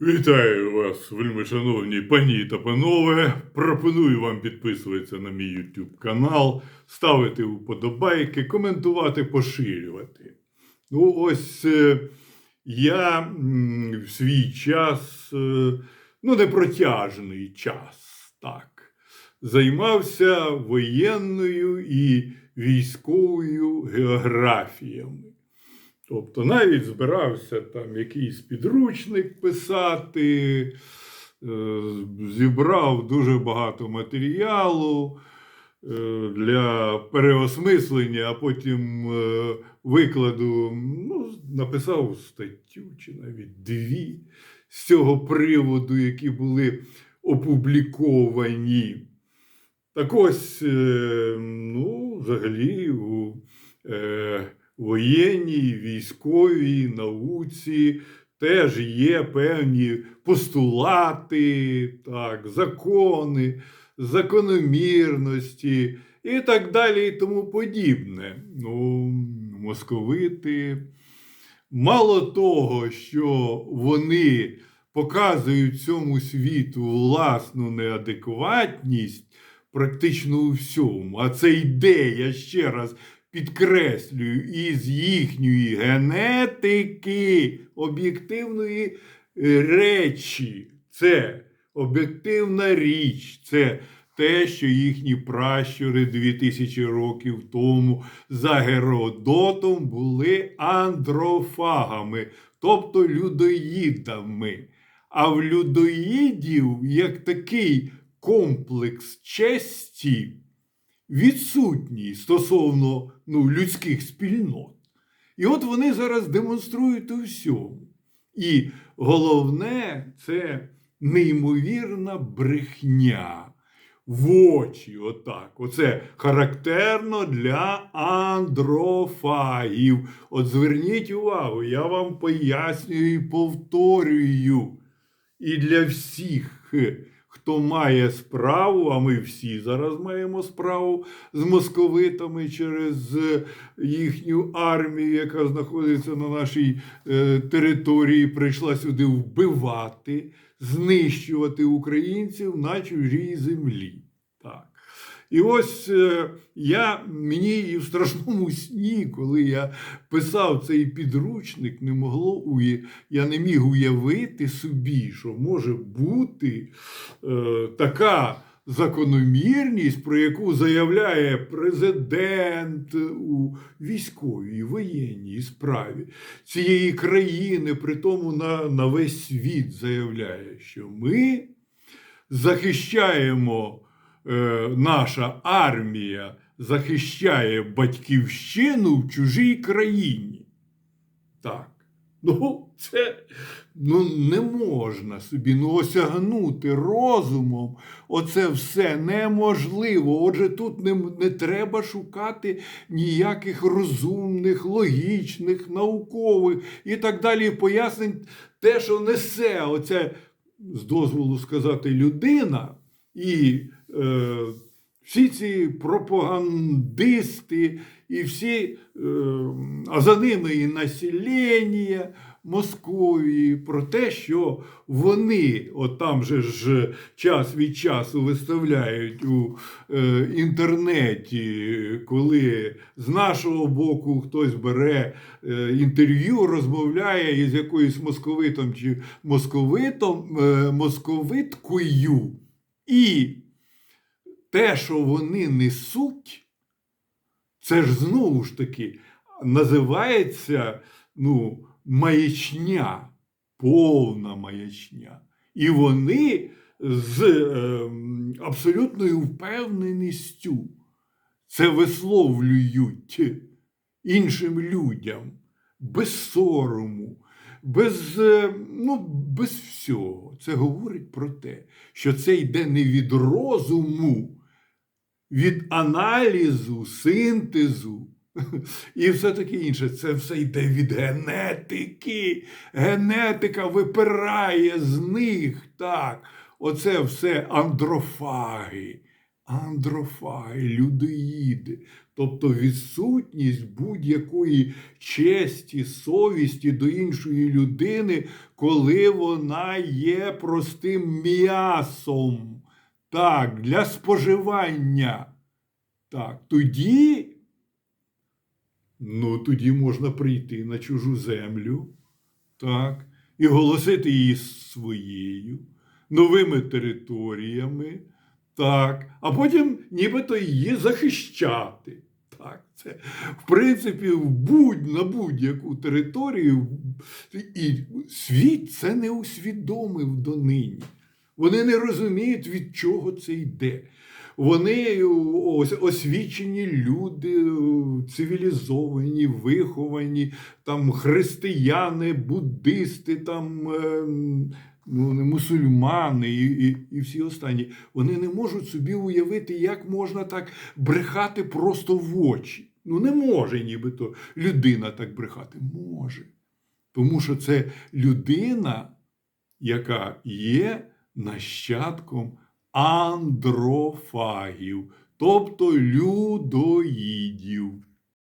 Вітаю вас, вельми шановні пані та панове. Пропоную вам підписуватися на мій YouTube канал, ставити вподобайки, коментувати, поширювати. Ну, ось е, я в свій час, е, ну, непротяжний час, так, займався воєнною і військовою географіями. Тобто навіть збирався там якийсь підручник писати, е, зібрав дуже багато матеріалу е, для переосмислення, а потім е, викладу, ну, написав статтю чи навіть дві з цього приводу, які були опубліковані. Так ось, ну, взагалі, у воєнній, військовій науці теж є певні постулати, так, закони, закономірності і так далі, і тому подібне. Ну, московити. Мало того, що вони показують цьому світу власну неадекватність практично у всьому, а це йде, я ще раз підкреслюю, із їхньої генетики об'єктивної е, речі. Це об'єктивна річ, це те, що їхні пращури 2000 років тому за Геродотом були андрофагами, тобто людоїдами. А в людоїдів як такий комплекс честі відсутній стосовно ну, людських спільнот. І от вони зараз демонструють у всьому. І головне це неймовірна брехня. В очі, отак. Оце характерно для андрофагів. От зверніть увагу, я вам пояснюю і повторюю. І для всіх, хто має справу, а ми всі зараз маємо справу з московитами через їхню армію, яка знаходиться на нашій е, території, прийшла сюди вбивати, знищувати українців на чужій землі. Так. І ось е, я мені і в страшному сні, коли я писав цей підручник, не могло я не міг уявити собі, що може бути е, така закономірність, про яку заявляє президент у військовій воєнній справі цієї країни, при тому на, на весь світ заявляє, що ми захищаємо е, наша армія захищає батьківщину в чужій країні. Так. Ну, це ну, не можна собі ну, осягнути розумом. Оце все неможливо. Отже, тут не, не треба шукати ніяких розумних, логічних, наукових і так далі пояснень те, що несе оце, з дозволу сказати, людина і всі ці пропагандисти, і всі, е, а за ними і населення Московії, про те, що вони, от там же ж час від часу виставляють у е, інтернеті, коли з нашого боку хтось бере е, інтерв'ю, розмовляє із якоюсь московитом чи московитом, е, московиткою. І те, що вони несуть, це ж знову ж таки називається ну, маячня, повна маячня. І вони з е, абсолютною впевненістю це висловлюють іншим людям без сорому, без, е, ну, без всього. Це говорить про те, що це йде не від розуму, від аналізу, синтезу і все таке інше. Це все йде від генетики. Генетика випирає з них. Так. Оце все андрофаги. Андрофаги, людоїди. Тобто відсутність будь-якої честі, совісті до іншої людини, коли вона є простим м'ясом, так, для споживання. Так, тоді, ну, тоді можна прийти на чужу землю, так, і голосити її своєю, новими територіями, так, а потім нібито її захищати. Так, це, в принципі, в будь, на будь-яку територію, і світ це не усвідомив донині. Вони не розуміють, від чого це йде. Вони освічені люди, цивілізовані, виховані, там християни, буддисти, там ем, ну, мусульмани і, і, і всі останні. Вони не можуть собі уявити, як можна так брехати просто в очі. Ну, не може нібито людина так брехати. Може. Тому що це людина, яка є нащадком андрофагів, тобто людоїдів.